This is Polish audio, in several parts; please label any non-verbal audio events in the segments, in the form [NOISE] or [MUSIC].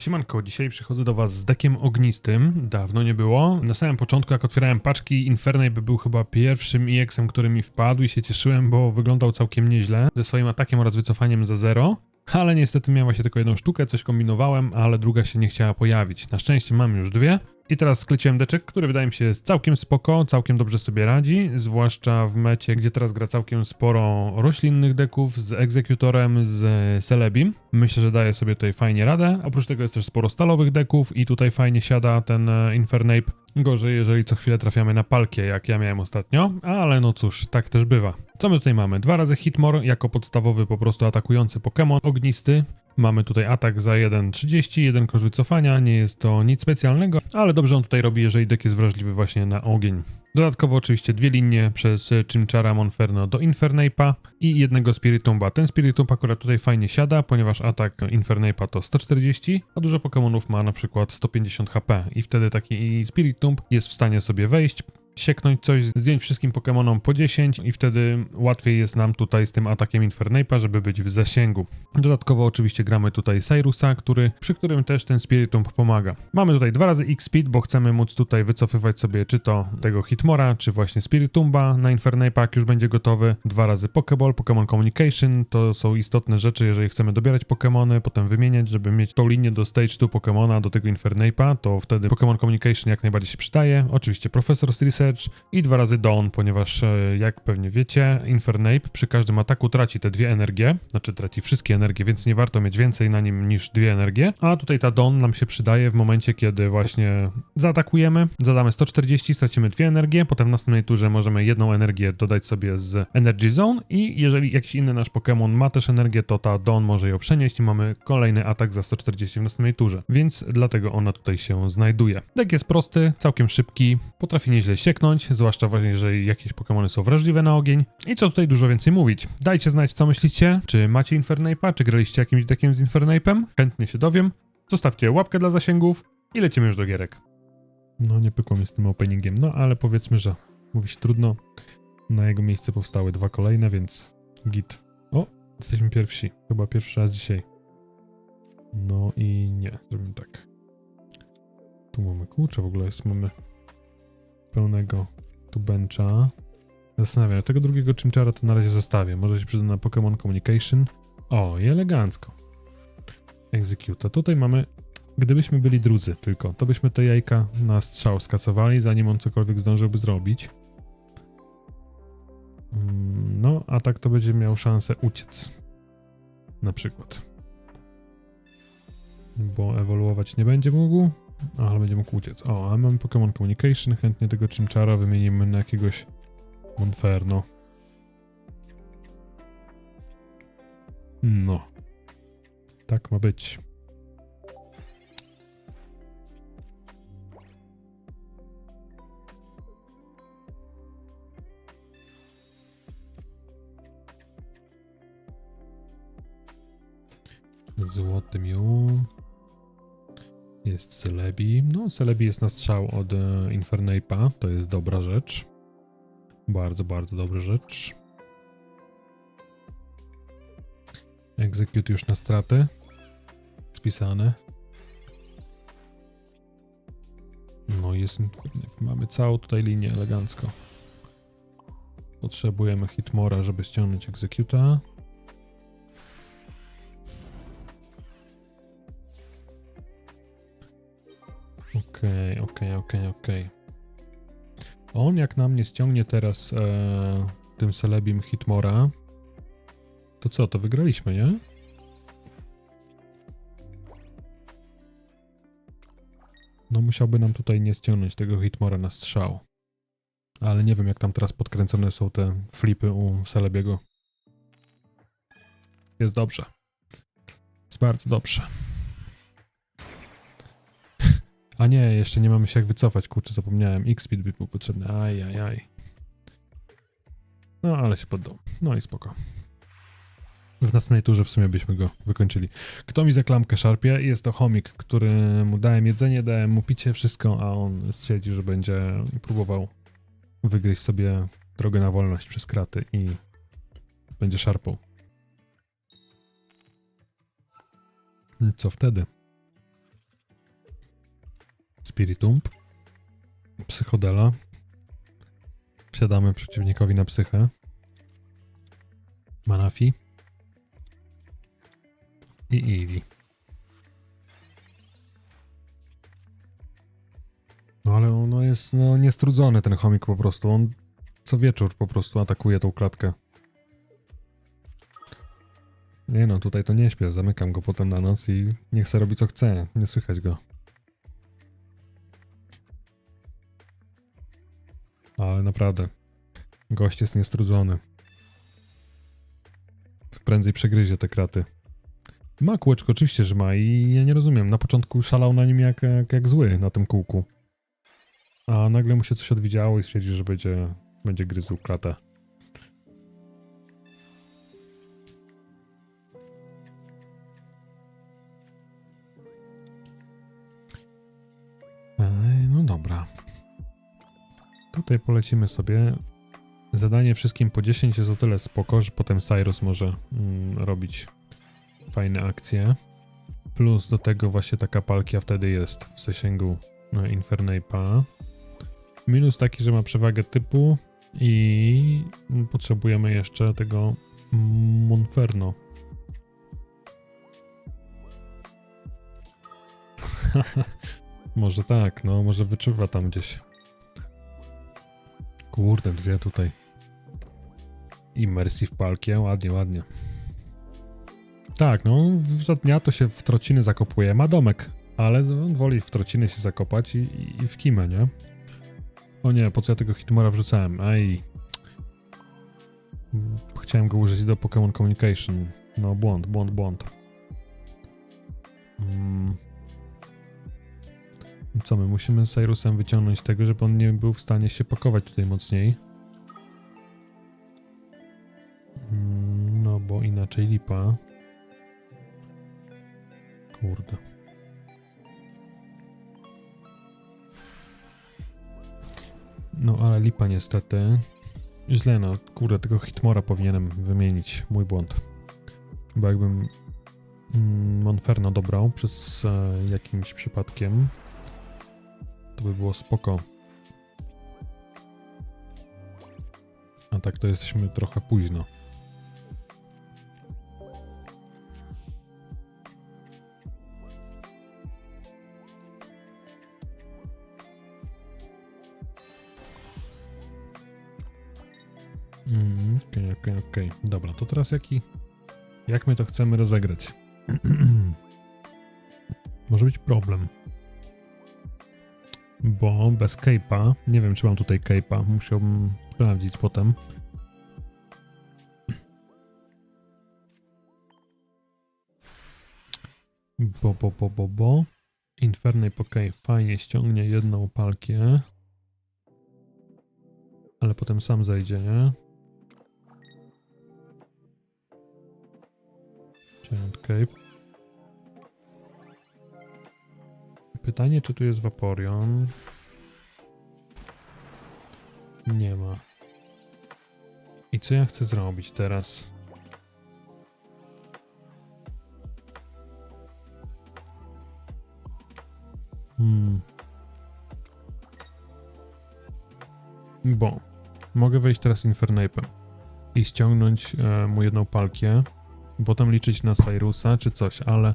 Siemanko, dzisiaj przychodzę do was z dekiem ognistym, dawno nie było. Na samym początku, jak otwierałem paczki, Infernape był chyba pierwszym EX-em, który mi wpadł i się cieszyłem, bo wyglądał całkiem nieźle, ze swoim atakiem oraz wycofaniem za zero. Ale niestety miała się tylko jedną sztukę, coś kombinowałem, ale druga się nie chciała pojawić. Na szczęście mam już dwie. I teraz skleciłem deczek, który wydaje mi się jest całkiem spoko, całkiem dobrze sobie radzi, zwłaszcza w mecie, gdzie teraz gra całkiem sporo roślinnych deków z egzekutorem, z Celebim. Myślę, że daje sobie tutaj fajnie radę. Oprócz tego jest też sporo stalowych deków i tutaj fajnie siada ten e, Infernape. Gorzej, jeżeli co chwilę trafiamy na palkie, jak ja miałem ostatnio, ale no cóż, tak też bywa. Co my tutaj mamy? Dwa razy Hitmore jako podstawowy po prostu atakujący Pokémon ognisty. Mamy tutaj atak za 1,30, jeden koszt wycofania, nie jest to nic specjalnego, ale dobrze on tutaj robi, jeżeli dek jest wrażliwy właśnie na ogień. Dodatkowo oczywiście dwie linie przez Chimchara Monferno do Infernape'a i jednego Spiritomba. Ten Spiritomb akurat tutaj fajnie siada, ponieważ atak Infernape'a to 140, a dużo Pokémonów ma na przykład 150 HP i wtedy taki Spiritomb jest w stanie sobie wejść, sieknąć coś, zdjąć wszystkim Pokémonom po 10 i wtedy łatwiej jest nam tutaj z tym atakiem Infernape'a, żeby być w zasięgu. Dodatkowo oczywiście gramy tutaj Cyrusa, który, przy którym też ten Spiritomb pomaga. Mamy tutaj dwa razy X-Speed, bo chcemy móc tutaj wycofywać sobie czy to tego Hitmora, czy właśnie Spiritomba na Infernape'a, jak już będzie gotowy. Dwa razy Pokéball, Pokémon Communication, to są istotne rzeczy, jeżeli chcemy dobierać Pokémony, potem wymieniać, żeby mieć tą linię do Stage 2 Pokémona, do tego Infernape'a, to wtedy Pokémon Communication jak najbardziej się przydaje. Oczywiście Professor's Research i dwa razy Dawn, ponieważ e, jak pewnie wiecie, Infernape przy każdym ataku traci te dwie energie, znaczy traci wszystkie energie, więc nie warto mieć więcej na nim niż dwie energie, a tutaj ta Dawn nam się przydaje w momencie, kiedy właśnie zaatakujemy, zadamy 140, stracimy dwie energie, potem w następnej turze możemy jedną energię dodać sobie z Energy Zone i jeżeli jakiś inny nasz Pokémon ma też energię, to ta Dawn może ją przenieść i mamy kolejny atak za 140 w następnej turze, więc dlatego ona tutaj się znajduje. Deck jest prosty, całkiem szybki, potrafi nieźle sieknąć, zwłaszcza właśnie jeżeli jakieś Pokémony są wrażliwe na ogień. I co tutaj dużo więcej mówić? Dajcie znać, co myślicie, czy macie Infernape'a, czy graliście jakimś deckiem z Infernape'em? Chętnie się dowiem. Zostawcie łapkę dla zasięgów i lecimy już do gierek. No, nie pykło z tym openingiem, no ale powiedzmy, że mówić trudno. Na jego miejsce powstały dwa kolejne, więc git. O, jesteśmy pierwsi. Chyba pierwszy raz dzisiaj. No i nie, zrobimy tak. Tu mamy kurczę, w ogóle jest, mamy pełnego tu bencha. Zastanawiam się, tego drugiego Chimchara to na razie zostawię. Może się przyda na Pokémon Communication. O, i elegancko. Execute. Tutaj mamy Gdybyśmy byli drudzy tylko, to byśmy te jajka na strzał skasowali, zanim on cokolwiek zdążyłby zrobić. Mm, No, a tak to będzie miał szansę uciec. Na przykład. Bo ewoluować nie będzie mógł, ale będzie mógł uciec. O, a mamy Pokémon Communication, chętnie tego Chimchara wymienimy na jakiegoś Monferno. No. Tak ma być. Złoty miół. Jest Celebi. No, Celebi jest na strzał od e, Infernape'a. To jest dobra rzecz. Bardzo, bardzo dobra rzecz. Execute już na straty. Spisane. No jest. Mamy całą tutaj linię elegancko. Potrzebujemy Hitmora, żeby ściągnąć Executa. Okej, okej, okej, okej. On jak na mnie ściągnie teraz e, tym Celebim Hitmora, to co, to wygraliśmy, nie? No musiałby nam tutaj nie ściągnąć tego Hitmora na strzał. Ale nie wiem jak tam teraz podkręcone są te flipy u Celebiego. Jest dobrze. Jest bardzo dobrze. A nie, jeszcze nie mamy się jak wycofać, kurczę, zapomniałem. X-Speed by był potrzebny. Aj, aj, aj. No, ale się poddał. No i spoko. W następnej turze w sumie byśmy go wykończyli. Kto mi za klamkę szarpie? Jest to chomik, który mu dałem jedzenie, dałem mu picie, wszystko, a on stwierdził, że będzie próbował wygryźć sobie drogę na wolność przez kraty i będzie szarpał. Co wtedy? Spiritumb. Psychodela. Wsiadamy przeciwnikowi na psychę. Manafi. I Eevee. No ale ono jest no, niestrudzony ten chomik po prostu. On co wieczór po prostu atakuje tą klatkę. Nie no, tutaj to nie śpię. Zamykam go potem na noc i niech se robi co chce. Nie słychać go. Ale naprawdę. Gość jest niestrudzony. Prędzej przegryzie te kraty. Ma kółeczko, oczywiście, że ma i ja nie rozumiem. Na początku szalał na nim jak, jak, jak zły na tym kółku. A nagle mu się coś odwidziało i stwierdził, że będzie, będzie gryzł klatę. Tutaj polecimy sobie. Zadanie wszystkim po 10 jest o tyle spoko, że potem Cyrus może mm, robić fajne akcje. Plus do tego właśnie taka palkia wtedy jest w zasięgu no, Infernape'a. Minus taki, że ma przewagę typu i potrzebujemy jeszcze tego Monferno. [LAUGHS] może tak, no może wyczuwa tam gdzieś. Kurde, dwie tutaj. Immersive palkie, ładnie, ładnie. Tak, no za dnia to się w trociny zakopuje. Ma domek, ale on woli w trociny się zakopać i, i, i w kimę, nie? O nie, po co ja tego Hitmora wrzucałem? Aj. Chciałem go użyć do Pokémon Communication. No, błąd, błąd, błąd. Mm. Co, my musimy z Cyrusem wyciągnąć tego, żeby on nie był w stanie się pakować tutaj mocniej. Mm, No, bo inaczej lipa. Kurde. No, ale lipa niestety. Źle, no, kurde, tego Hitmora powinienem wymienić. Mój błąd. Bo jakbym mm, Monferno dobrał przez e, jakimś przypadkiem, to by było spoko. A tak to jesteśmy trochę późno. Mm, Okej, okej, okej. Dobra, to teraz jaki... Jak my to chcemy rozegrać? [CLEARS THROAT] Może być problem. Bo bez cape'a... Nie wiem, czy mam tutaj cape'a. Musiałbym sprawdzić potem. Bo, bo, bo, bo, bo. Infernape, okej, fajnie ściągnie jedną palkię. Ale potem sam zejdzie, nie? Giant Cape. Pytanie, czy tu jest Vaporeon? Nie ma. I co ja chcę zrobić teraz? Hmm. Bo mogę wejść teraz Infernape'em i ściągnąć e, mu jedną palkię, potem liczyć na Cyrusa czy coś, ale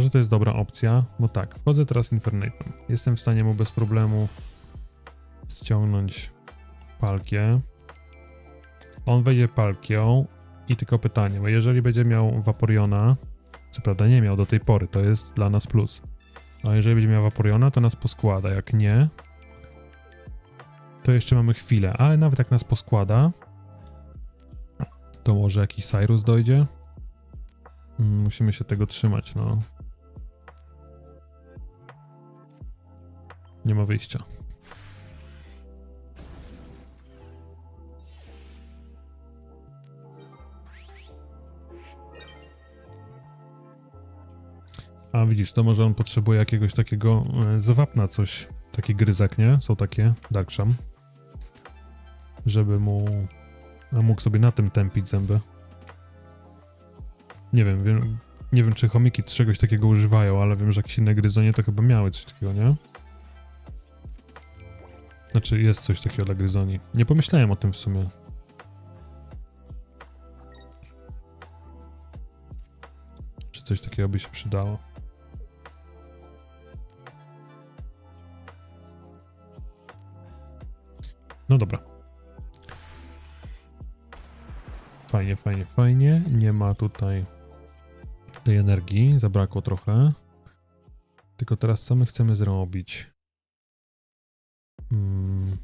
może to jest dobra opcja, bo tak, wchodzę teraz Infernape'em. Jestem w stanie mu bez problemu ściągnąć palkię. On wejdzie palkią i tylko pytanie, bo jeżeli będzie miał Vaporiona, co prawda nie miał do tej pory, to jest dla nas plus. A jeżeli będzie miał Vaporiona, to nas poskłada. Jak nie, to jeszcze mamy chwilę, ale nawet jak nas poskłada, to może jakiś Cyrus dojdzie. Mm, Musimy się tego trzymać, no. Nie ma wyjścia. A widzisz, to może on potrzebuje jakiegoś takiego e, zwapna coś. Taki gryzak, nie? Są takie, Darksham. Żeby mu... A mógł sobie na tym tępić zęby. Nie wiem, wiem Nie wiem, czy chomiki czegoś takiego używają, ale wiem, że jakieś inne gryzonie to chyba miały coś takiego, nie? Znaczy, jest coś takiego dla gryzoni. Nie pomyślałem o tym w sumie. Czy coś takiego by się przydało? No dobra. Fajnie, fajnie, fajnie. Nie ma tutaj tej energii, zabrakło trochę. Tylko teraz co my chcemy zrobić? Hmm,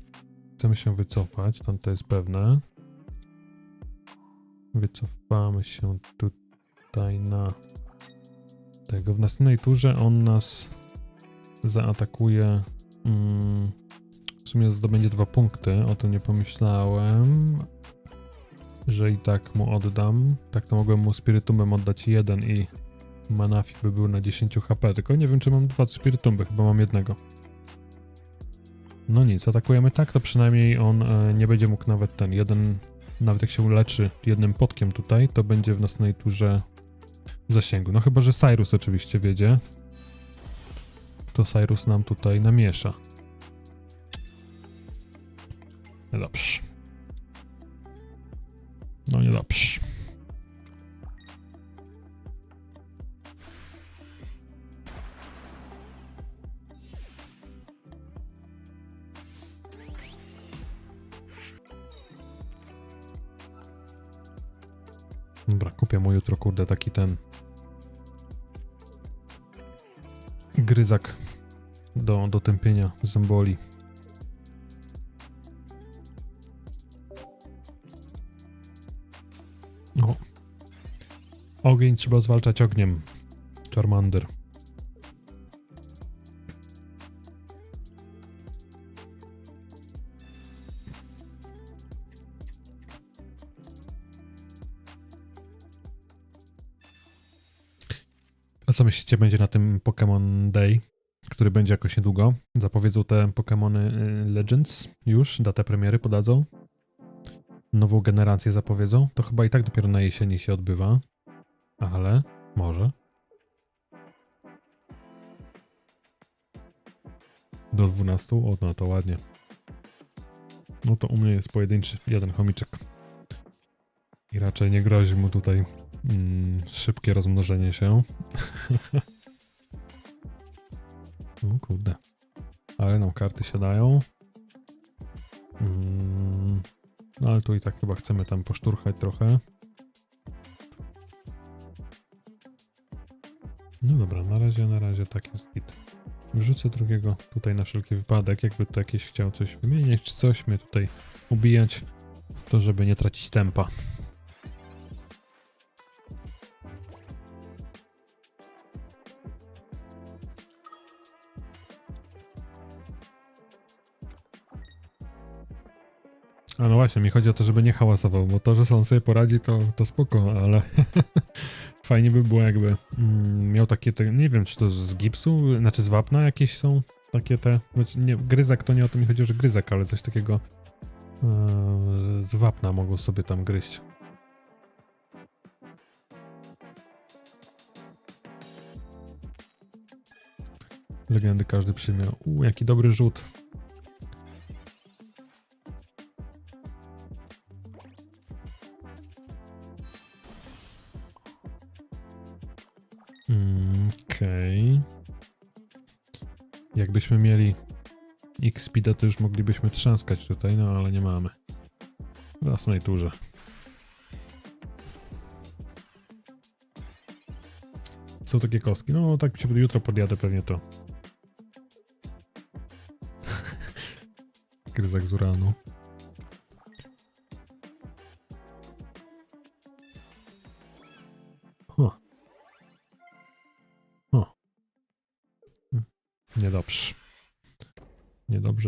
chcemy się wycofać, tam to jest pewne. Wycofamy się tutaj na tego. W następnej turze on nas zaatakuje. Mm, w sumie zdobędzie dwa punkty, o tym nie pomyślałem. Że i tak mu oddam. Tak to mogłem mu spirytumem oddać jeden i Manafi by był na 10 HP. Tylko nie wiem, czy mam dwa spirytumby, chyba mam jednego. No nic, atakujemy tak, to przynajmniej on e, nie będzie mógł nawet ten jeden, nawet jak się uleczy jednym potkiem tutaj, to będzie w następnej turze zasięgu. No chyba, że Cyrus oczywiście wiedzie. To Cyrus nam tutaj namiesza. Niedobrze. No niedobrze. Dobra, mu jutro, kurde, taki ten gryzak do, do tępienia zęboli. O. Ogień trzeba zwalczać ogniem. Charmander. Co myślicie, będzie na tym Pokémon Day, który będzie jakoś niedługo? Zapowiedzą te Pokémony y, Legends już, datę premiery podadzą? Nową generację zapowiedzą? To chyba i tak dopiero na jesieni się odbywa. Ale może. Do 12? O, no to ładnie. No to u mnie jest pojedynczy jeden chomiczek. I raczej nie grozi mu tutaj mm, szybkie rozmnożenie się. [LAUGHS] o kurde. Ale nam karty siadają. Mm, no ale tu i tak chyba chcemy tam poszturchać trochę. No dobra, na razie, na razie tak jest git. Wrzucę drugiego tutaj na wszelki wypadek, jakby tu jakieś chciał coś wymieniać czy coś, mnie tutaj ubijać, to żeby nie tracić tempa. A no właśnie, mi chodzi o to, żeby nie hałasował, bo to, że on sobie poradzi, to, to spoko, ale [LAUGHS] fajnie by było jakby mm, miał takie, te, nie wiem, czy to z gipsu, znaczy z wapna jakieś są takie te, znaczy nie, gryzak to nie o to mi chodzi, że gryzak, ale coś takiego e, z wapna mogą sobie tam gryźć. Legendy każdy przyjmie. U, jaki dobry rzut. Mm, Okej. Jakbyśmy mieli X-Speeda, to już moglibyśmy trzaskać tutaj, no ale nie mamy. W następnej turze. Są takie kostki. No tak się jutro podjadę pewnie to. [LAUGHS] Gryzak z uranu.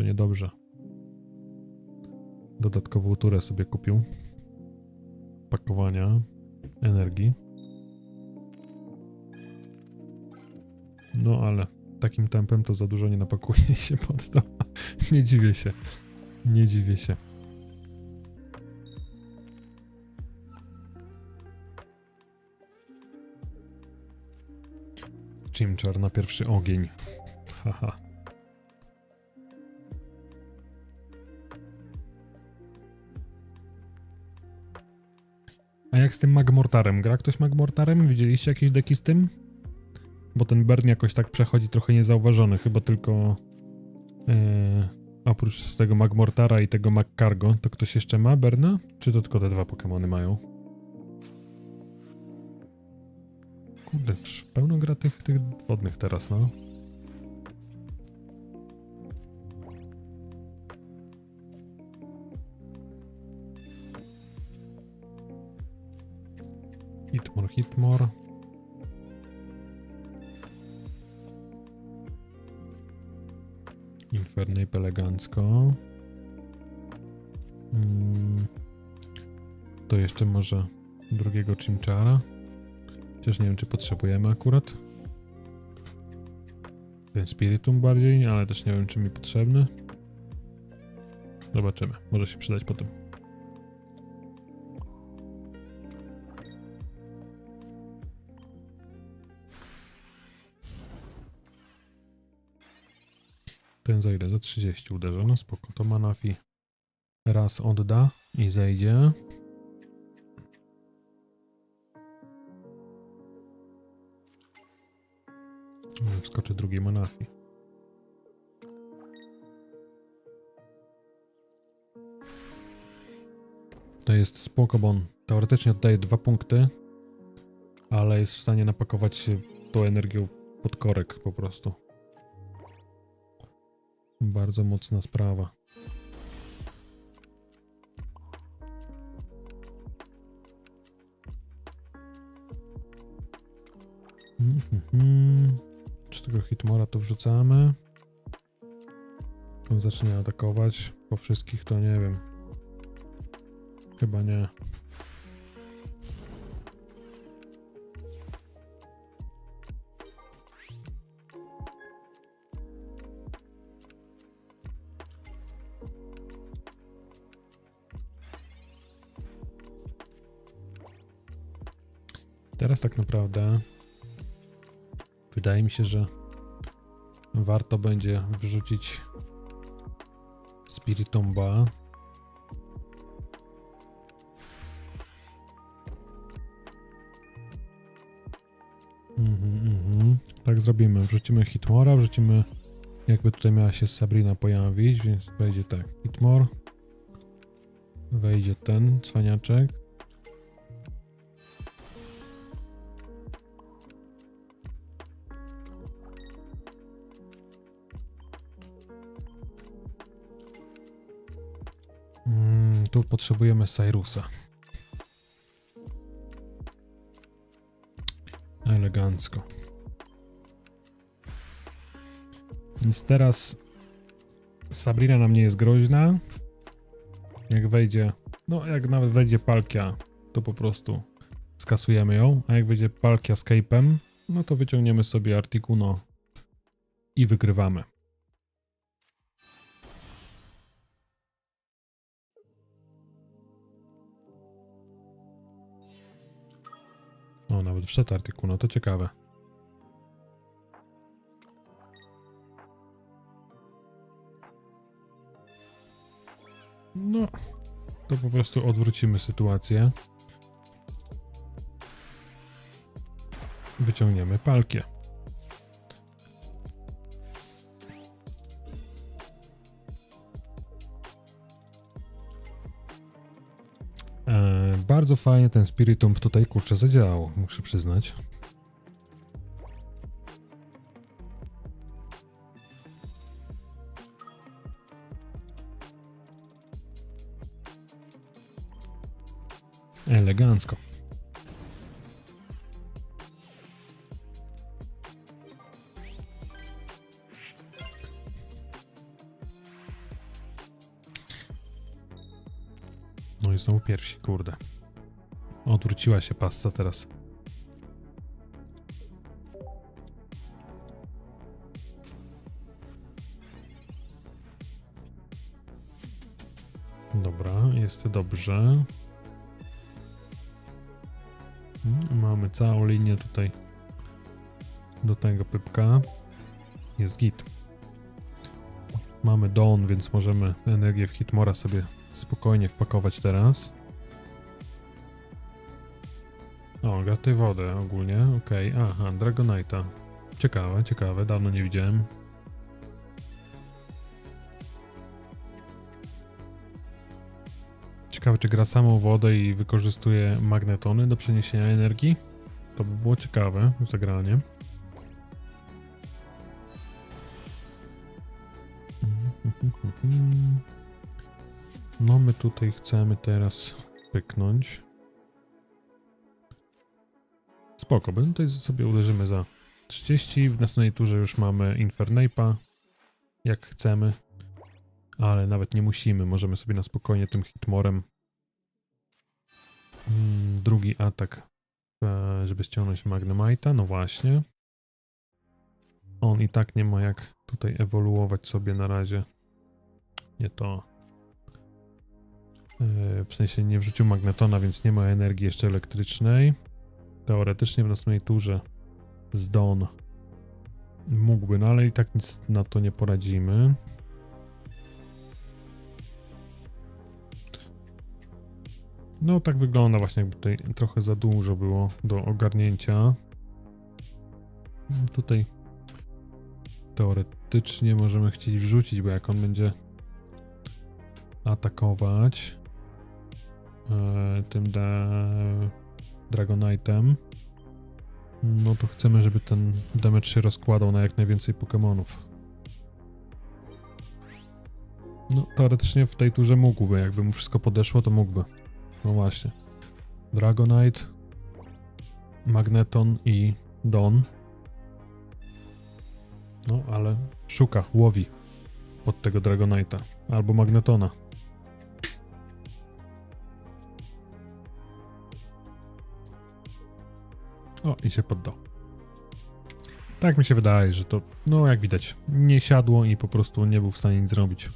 Niedobrze, niedobrze. Dodatkową turę sobie kupił. Pakowania energii. No ale takim tempem to za dużo nie napakuje się pod to. [LAUGHS] Nie dziwię się. Nie dziwię się. Chimchar na pierwszy ogień. [LAUGHS] Haha. Jak z tym Magmortarem? Gra ktoś Magmortarem? Widzieliście jakieś deki z tym? Bo ten Bern jakoś tak przechodzi trochę niezauważony, chyba tylko e, oprócz tego Magmortara i tego Magcargo, to ktoś jeszcze ma Berna? Czy to tylko te dwa Pokémony mają? Kurde, pełno gra tych, tych wodnych teraz, no. Hitmore, Hitmore. Infernape elegancko. Mm. To jeszcze może drugiego Chimchara. Chociaż nie wiem, czy potrzebujemy akurat. Ten Spiritum bardziej, ale też nie wiem, czy mi potrzebny. Zobaczymy. Może się przydać potem. Ten za ile? Za 30 uderzę. No spoko. To Manafi raz odda i zejdzie. No, Wskoczy drugi Manafi. To jest spoko, bo on teoretycznie oddaje dwa punkty, ale jest w stanie napakować się tą energią pod korek po prostu. Bardzo mocna sprawa. Mhm. Czy tego Hitmora to wrzucamy? On zacznie atakować po wszystkich, to nie wiem. Chyba nie. Teraz tak naprawdę wydaje mi się, że warto będzie wrzucić Spiritomba. Mhm, mhm. Tak zrobimy. Wrzucimy Hitmora, wrzucimy jakby tutaj miała się Sabrina pojawić, więc wejdzie tak. Hitmor. Wejdzie ten cwaniaczek. Potrzebujemy Cyrusa. Elegancko. Więc teraz Sabrina nam nie jest groźna. Jak wejdzie, no jak nawet wejdzie Palkia, to po prostu skasujemy ją. A jak wejdzie Palkia z Cape'em, no to wyciągniemy sobie Articuno i wygrywamy. Wszedł Articuno, to ciekawe. No, to po prostu odwrócimy sytuację. Wyciągniemy palkie. Bardzo fajnie ten Spiritum tutaj kurczę zadziałał, muszę przyznać. Elegancko. No i znowu pierwsi, kurde. Odwróciła się pasta teraz. Dobra, jest dobrze. Mm, Mamy całą linię tutaj do tego pypka. Jest git. Mamy Dawn, więc możemy energię w Hitmora sobie spokojnie wpakować teraz. Tutaj wodę ogólnie, okej. Aha, Dragonite'a. Ciekawe, ciekawe, dawno nie widziałem. Ciekawe, czy gra samą wodę i wykorzystuje magnetony do przeniesienia energii? To by było ciekawe zagranie. No, my tutaj chcemy teraz pyknąć. Spoko, bo tutaj sobie uderzymy za 30. W następnej turze już mamy Infernape'a, jak chcemy. Ale nawet nie musimy, możemy sobie na spokojnie tym Hitmorem mm, drugi atak, e, żeby ściągnąć Magnemite'a, no właśnie. On i tak nie ma jak tutaj ewoluować sobie na razie. Nie to. E, W sensie nie wrzucił magnetona, więc nie ma energii jeszcze elektrycznej. Teoretycznie w następnej turze z Dawn mógłby, no ale i tak nic na to nie poradzimy. No tak wygląda właśnie, jakby tutaj trochę za dużo było do ogarnięcia. Tutaj teoretycznie możemy chcieć wrzucić, bo jak on będzie atakować e, tym da Dragonite'em, no to chcemy, żeby ten damage się rozkładał na jak najwięcej Pokémonów. No, teoretycznie w tej turze mógłby, jakby mu wszystko podeszło, to mógłby. No właśnie. Dragonite, Magneton i Don. No, ale szuka, łowi od tego Dragonite'a. Albo Magnetona. O, i się poddał. Tak mi się wydaje, że to, no jak widać, nie siadło i po prostu nie był w stanie nic zrobić.